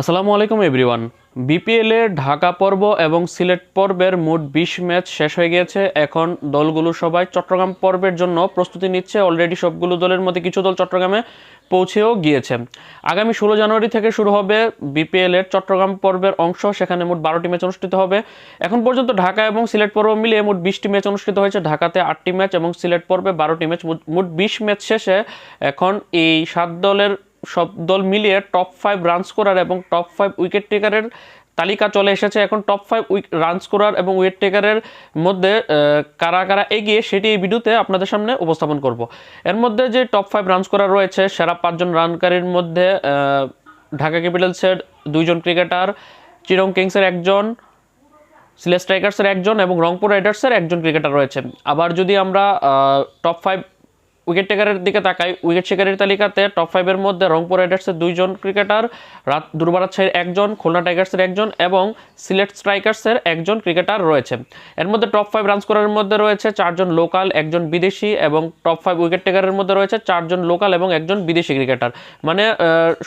আসসালামু আলাইকুম, everyone. BPL Dhaka পর্ব এবং সিলেট পর্বের মোট বিশ ম্যাচ শেষ হয়ে গিয়েছে। এখন দলগুলো সবাই চট্টগ্রাম পর্বের জন্য প্রস্তুতি নিচ্ছে। অলরেডি সবগুলো দলের মধ্যে কিছু দল চট্টগ্রামে পৌঁছেও গিয়েছে। আগামী ষোলো জানুয়ারি থেকে শুরু হবে বিপিএল এর চট্টগ্রাম পর্বের অংশ। সেখানে মোট বারোটি ম্যাচ অনুষ্ঠিত হবে। এখন পর্যন্ত ঢাকা এবং সিলেট পর্ব মিলিয়ে মোট বিশটি ম্যাচ অনুষ্ঠিত হয়েছে। ঢাকাতে আটটি ম্যাচ এবং সিলেট পর্বে বারোটি ম্যাচ। মোট বিশ ম্যাচ শেষে এখন এই সাত দলের সব দল মিলিয়ে টপ ফাইভ রান স্কোরার এবং টপ ফাইভ উইকেট টেকারের তালিকা চলে এসেছে। এখন top five week run scorer এবং উইকেট টেকারের মধ্যে কারা কারা এগিয়ে সেটি এই ভিডিওতে আপনাদের সামনে উপস্থাপন করব। এর মধ্যে যে টপ ফাইভ রান স্কোরার রয়েছে, সেরা পাঁচজন রানকারীর মধ্যে ঢাকা ক্যাপিটালসের দুইজন ক্রিকেটার চিরং কিংসের একজন সিলেট স্ট্রাইকার্সের একজন এবং রংপুর রাইডার্সের একজন ক্রিকেটার রয়েছে। আবার যদি আমরা টপ ফাইভ উইকেট টেকারের দিকে তাকাই উইকেট শিকারের তালিকাতে টপ ফাইভের মধ্যে রংপুর রাইডার্সের দুইজন ক্রিকেটার, রাত দুর্বারাচ্ছাইয়ের একজন, খুলনা টাইগার্সের একজন এবং সিলেট স্ট্রাইকার্সের একজন ক্রিকেটার রয়েছে। এর মধ্যে টপ ফাইভ রান স্কোরারের মধ্যে রয়েছে চারজন লোকাল একজন বিদেশি এবং টপ ফাইভ উইকেট টেকারের মধ্যে রয়েছে চারজন লোকাল এবং একজন বিদেশি ক্রিকেটার মানে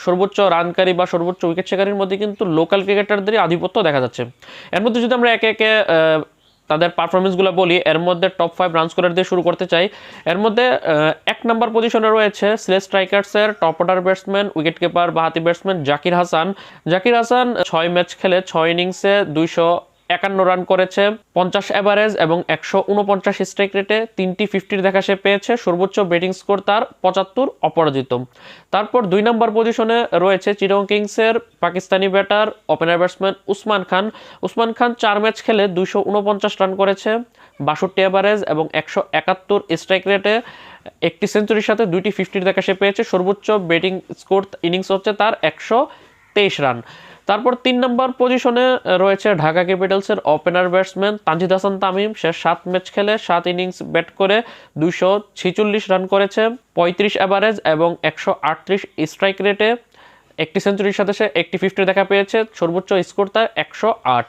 সর্বোচ্চ রানকারী বা সর্বোচ্চ উইকেট শিকারীর মধ্যে কিন্তু লোকাল ক্রিকেটারদেরই আধিপত্য দেখা যাচ্ছে। এর মধ্যে যদি আমরা একে একে তাদের পারফরমেন্সগুলো বলি, এর মধ্যে টপ ফাইভ রান স্কোরার দিয়ে শুরু করতে চাই। এর মধ্যে এক নম্বর পজিশনে রয়েছে স্লে স্ট্রাইকার্সের top order batsman wicket keeper বাহাতি batsman Zakir Hasan. Zakir Hasan ছয় ম্যাচ খেলে, ছয় ইনিংসে দুইশো একান্ন রান করেছে, পঞ্চাশ অ্যাভারেজ এবং একশো উনপঞ্চাশ স্ট্রাইক রেটে তিনটি ফিফটির দেখা সে পেয়েছে। সর্বোচ্চ ব্যাটিং স্কোর তার পঁচাত্তর, অপরাজিত। তারপর দুই নম্বর পজিশনে রয়েছে চিরং কিংসের Pakistani batter opener batsman Usman Khan. Usman Khan চার ম্যাচ খেলে দুইশো উনপঞ্চাশ রান করেছে, বাষট্টি অ্যাভারেজ এবং একশো একাত্তর স্ট্রাইক রেটে একটি সেঞ্চুরির সাথে দুইটি ফিফটির দেখা সে পেয়েছে। সর্বোচ্চ ব্যাটিং স্কোর ইনিংস হচ্ছে তার একশো তেইশ রান তারপর তিন নম্বর পজিশনে রয়েছে ঢাকা ক্যাপিটালসের ওপেনার ব্যাটসম্যান তানজিদ হাসান তামিম। সে সাত ম্যাচ খেলে, সাত ইনিংস ব্যাট করে ছিচল্লিশ রান করেছে, পঁয়ত্রিশ অ্যাভারেজ এবং একশো আটত্রিশ স্ট্রাইক রেটে একটি সেঞ্চুরির সাথে সে একটি ফিফটি দেখা পেয়েছে, সর্বোচ্চ স্কোর তার একশো আট।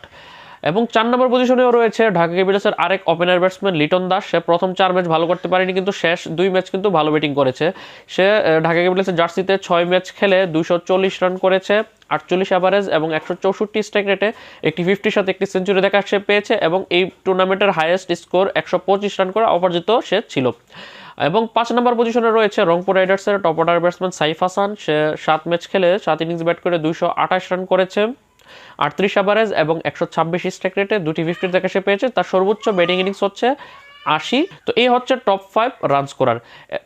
এবং চার নম্বর পজিশনেও রয়েছে ঢাকা ক্যাপিটালসের আরেক ওপেনার ব্যাটসম্যান লিটন দাস। সে প্রথম চার ম্যাচ ভালো করতে পারেনি, কিন্তু শেষ দুই ম্যাচ কিন্তু ভালো ব্যাটিং করেছে। সে ঢাকা ক্যাপিটালসের জার্সিতে ছয় ম্যাচ খেলে দুশো রান করেছে, আটচল্লিশ অ্যাভারেজ এবং একশো চৌষট্টি স্ট্রাইক রেটে একটি ফিফটির সাথে একটি সেঞ্চুরি দেখা সে পেয়েছে এবং এই টুর্নামেন্টের হাইয়েস্ট স্কোর একশো পঁচিশ রান করে অপরাজিত সে ছিল। এবং পাঁচ নম্বর পজিশনে রয়েছে রংপুর রাইডার্সের top order batsman Saif Hasan. সে সাত ম্যাচ খেলে, সাত ইনিংস ব্যাট করে দুইশো আঠাশ রান করেছে। আটত্রিশ অ্যাভারেজ এবং একশো ছাব্বিশ স্ট্রাইক রেটে দুটি ফিফটির দেখা সে পেয়েছে। তার সর্বোচ্চ ব্যাটিং ইনিংস হচ্ছে আশি। তো এই হচ্ছে টপ ফাইভ রান স্কোরার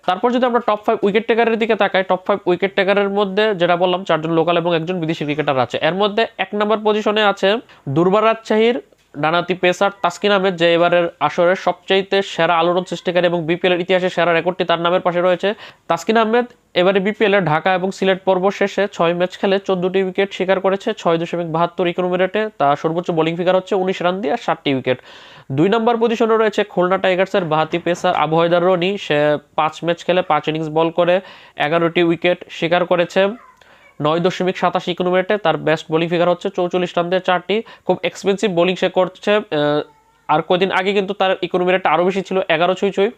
তারপর যদি আমরা টপ ফাইভ উইকেট টেকারের দিকে তাকাই টপ ফাইভ উইকেট টেকারের মধ্যে যেটা বললাম, চারজন লোকাল এবং একজন বিদেশি ক্রিকেটার আছে। এর মধ্যে এক নম্বর পজিশনে আছে দুর্বার রাজশাহীর ডানাতি পেসার তাসকিন আহমেদ, যে এবারের আসরের সবচাইতে সেরা আলোড়ন সৃষ্টিকারী এবং বিপিএল এর ইতিহাসে সেরা রেকর্ডটি তার নামের পাশে রয়েছে। তাসকিন আহমেদ এবারে বিপিএল এর ঢাকা এবং সিলেট পর্ব শেষে ছয় ম্যাচ খেলে চোদ্দটি উইকেট শিকার করেছে, ছয় দশমিক বাহাত্তর ইকোনমি রেটে। তার সর্বোচ্চ বোলিং ফিগার হচ্ছে উনিশ রান দিয়ে ষাটটি উইকেট। দুই নম্বর পজিশনে রয়েছে খুলনা টাইগার্সের বাহাতি পেসার আবহায়দার রনি। সে পাঁচ ম্যাচ খেলে পাঁচ ইনিংস বল করে এগারোটি উইকেট শিকার করেছে। নয় দশমিক সাতাশ ইকোনমিতে তার বেস্ট বোলিং ফিগার হচ্ছে চৌচল্লিশ রান দিয়ে চারটি। খুব এক্সপেন্সিভ বোলিং সে করছে আর কদিন আগে কিন্তু তার ইকোনমি রেটটা আরও বেশি ছিল এগারো ছুঁই ছুঁই।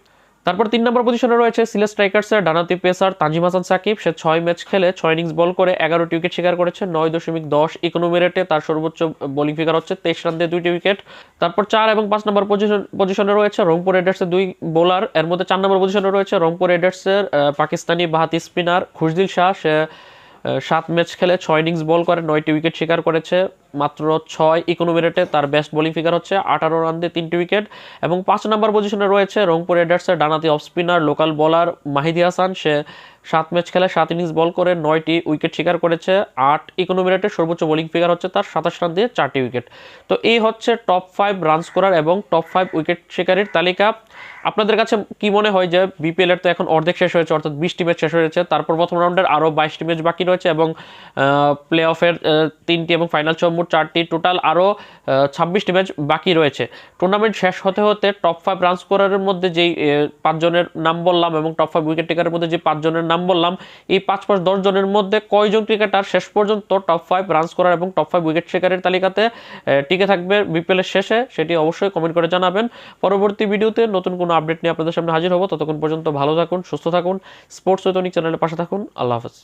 তারপর তিন নম্বর পজিশনে রয়েছে সিলেট স্ট্রাইকার্সের ডানাতি পেসার তানজিম হাসান সাকিব। সে ছয় ম্যাচ খেলে ছয় ইনিংস বল করে এগারোটি উইকেট শিকার করেছে নয় দশমিক দশ ইকোনমি রেটে তার সর্বোচ্চ বোলিং ফিগার হচ্ছে তেইশ রান দিয়ে দুইটি উইকেট তারপর চার এবং পাঁচ নম্বর পজিশন পজিশনে রয়েছে রংপুর রাইডার্সের দুই বোলার এর মধ্যে চার নম্বর পজিশনে রয়েছে রংপুর রাইডার্সের আহ, পাকিস্তানি বাহাতি স্পিনার খুশদিল শাহ। সে সাত ম্যাচ খেলে ছয় ইনিংস বল করে নয়টি উইকেট শিকার করেছে। মাত্র ছয় ইকোনমি রেটে তার বেস্ট বোলিং ফিগার হচ্ছে আঠারো রান দিয়ে তিনটি উইকেট এবং পাঁচ নম্বর পজিশনে রয়েছে রংপুর রাইডার্সের ডানাতি off spinner local bowler Mahedi Hasan. সে সাত ম্যাচ খেলে সাত ইনিংস বল করে নয়টি উইকেট শিকার করেছে। আট ইকোনমি রেটে সর্বোচ্চ বোলিং ফিগার হচ্ছে তার সাতাশ রান দিয়ে চারটি উইকেট তো এই হচ্ছে টপ ফাইভ রান স্কোরার এবং টপ ফাইভ উইকেট শিকারের তালিকা। আপনাদের কাছে কি মনে হয় যে বিপিএল এর তো এখন অর্ধেক শেষ হয়েছে, অর্থাৎ বিশটি ম্যাচ শেষ হয়েছে, তারপর প্রথম রাউন্ডের আরও বাইশটি ম্যাচ বাকি রয়েছে এবং প্লে অফের তিনটি এবং ফাইনাল চম্বুর চারটি টোটাল আরও ছাব্বিশটি ম্যাচ বাকি রয়েছে। টুর্নামেন্ট শেষ হতে হতে টপ ফাইভ রান স্কোরারের মধ্যে যেই পাঁচজনের নাম বললাম এবং টপ ফাইভ উইকেট টেকারের মধ্যে যে পাঁচজনের নাম বললাম, এই পাঁচ পাঁচ দশ জনের মধ্যে কয়জন ক্রিকেটার শেষ পর্যন্ত টপ ফাইভ রান স্কোরার এবং টপ ফাইভ উইকেট শেকারের তালিকাতে টিকে থাকবে বিপিএল এর শেষে? সেটি অবশ্যই কমেন্ট করে জানাবেন। পরবর্তী ভিডিওতে নতুন কোনো আপডেট নিয়ে আপনাদের সামনে হাজির হব। ততক্ষণ পর্যন্ত ভালো থাকুন, সুস্থ থাকুন স্পোর্টস ঐতনিক চ্যানেলের পাশে থাকুন। আল্লাহ হাফেজ।